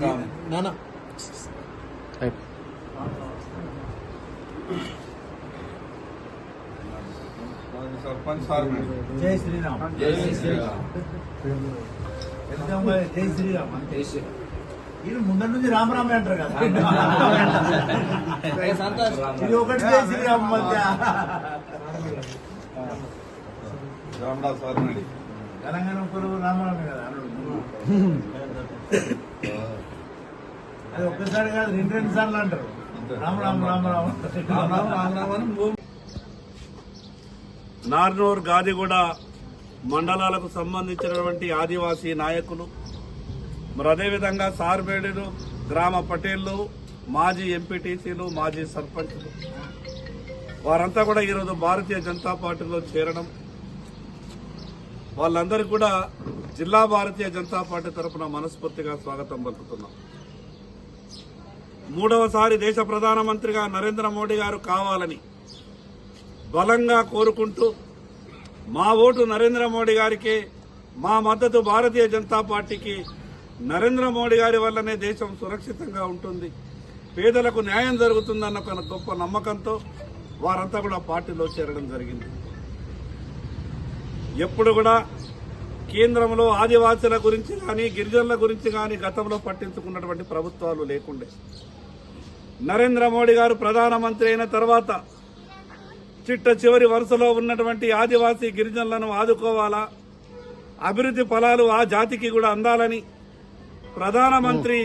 నానా. జై శ్రీరామ్. జై శ్రీరామ్. జై శ్రీరామ్. జై ముందర నుంచి రామరామే అంటారు కదా. ఇది ఒకటి జై శ్రీరామ్ మధ్య. రామదాస్ తెలంగాణ ఒకరు రామరామే కదా. అన్నాడు అది ఒక్కసారి కాదు రెండు రెండు సార్లు అంటారు. రామ రామ రామ రామ. నార్నూర్ గాదిగూడ మండలాలకు సంబంధించినటువంటి ఆదివాసీ నాయకులు మరి అదేవిధంగా సార్బేడులు గ్రామ పటేళ్ళు మాజీ ఎంపీటీసీలు మాజీ సర్పంచ్లు. వారంతా కూడా ఈరోజు భారతీయ జనతా పార్టీలో చేరడం వాళ్ళందరికీ కూడా జిల్లా భారతీయ జనతా పార్టీ తరఫున మనస్ఫూర్తిగా స్వాగతం పలుకుతున్నాం. మూడవసారి దేశ ప్రధానమంత్రిగా నరేంద్ర మోడీ గారు కావాలని బలంగా కోరుకుంటూ మా ఓటు నరేంద్ర మోడీ గారికి మా మద్దతు భారతీయ జనతా పార్టీకి నరేంద్ర మోడీ గారి వల్లనే దేశం సురక్షితంగా ఉంటుంది. పేదలకు న్యాయం జరుగుతుందన్న ఒక గొప్ప నమ్మకంతో వారంతా కూడా పార్టీలో చేరడం జరిగింది. ఎప్పుడు కూడా కేంద్రంలో ఆదివాసుల గురించి కానీ గిరిజనుల గురించి కానీ గతంలో పట్టించుకున్నటువంటి ప్రభుత్వాలు లేకుండే. నరేంద్ర మోడీ గారు ప్రధానమంత్రి అయిన తర్వాత చిట్ట చివరి వరుసలో ఉన్నటువంటి ఆదివాసీ గిరిజనులను ఆదుకోవాలా? అభివృద్ధి ఫలాలు ఆ జాతికి కూడా అందాలని ప్రధానమంత్రి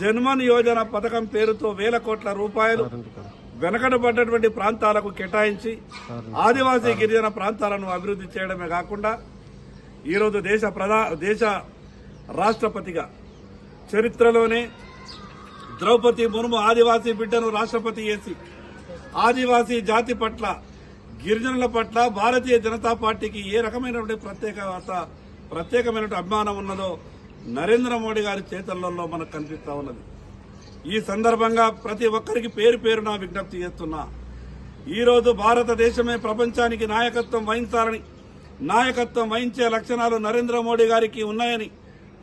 జన్మన్ యోజన పథకం పేరుతో వేల కోట్ల రూపాయలు వెనకబడ్డటువంటి ప్రాంతాలకు కేటాయించి ఆదివాసీ గిరిజన ప్రాంతాలను అభివృద్ధి చేయడమే కాకుండా ఈరోజు దేశ ప్రధా దేశ రాష్ట్రపతిగా చరిత్రలోనే ద్రౌపది ముర్ము ఆదివాసీ బిడ్డను రాష్ట్రపతి చేసి ఆదివాసీ జాతి పట్ల గిరిజనుల పట్ల భారతీయ జనతా పార్టీకి ఏ రకమైనటువంటి ప్రత్యేకత ప్రత్యేకమైనటువంటి అభిమానం ఉన్నదో నరేంద్ర మోడీ గారి చేతల్లో మనకు కనిపిస్తా ఉన్నది. ఈ సందర్భంగా ప్రతి ఒక్కరికి పేరు పేరున విజ్ఞప్తి చేస్తున్నా. ఈరోజు భారతదేశమే ప్రపంచానికి నాయకత్వం వహించాలని నాయకత్వం వహించే లక్షణాలు నరేంద్ర మోడీ గారికి ఉన్నాయని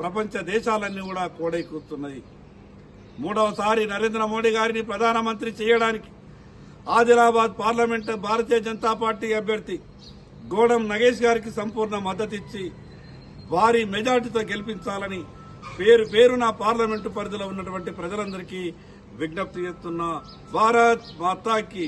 ప్రపంచ దేశాలన్నీ కూడా కోడై కూర్చున్నాయి. మూడవసారి నరేంద్ర మోడీ గారిని ప్రధానమంత్రి చేయడానికి ఆదిలాబాద్ పార్లమెంట్ భారతీయ జనతా పార్టీ అభ్యర్థి గోడం నగేష్ గారికి సంపూర్ణ మద్దతిచ్చి భారీ మెజార్టీతో గెలిపించాలని పేరు పేరున పార్లమెంటు పరిధిలో ఉన్నటువంటి ప్రజలందరికీ విజ్ఞప్తి చేస్తున్న. భారత్ మాతాకి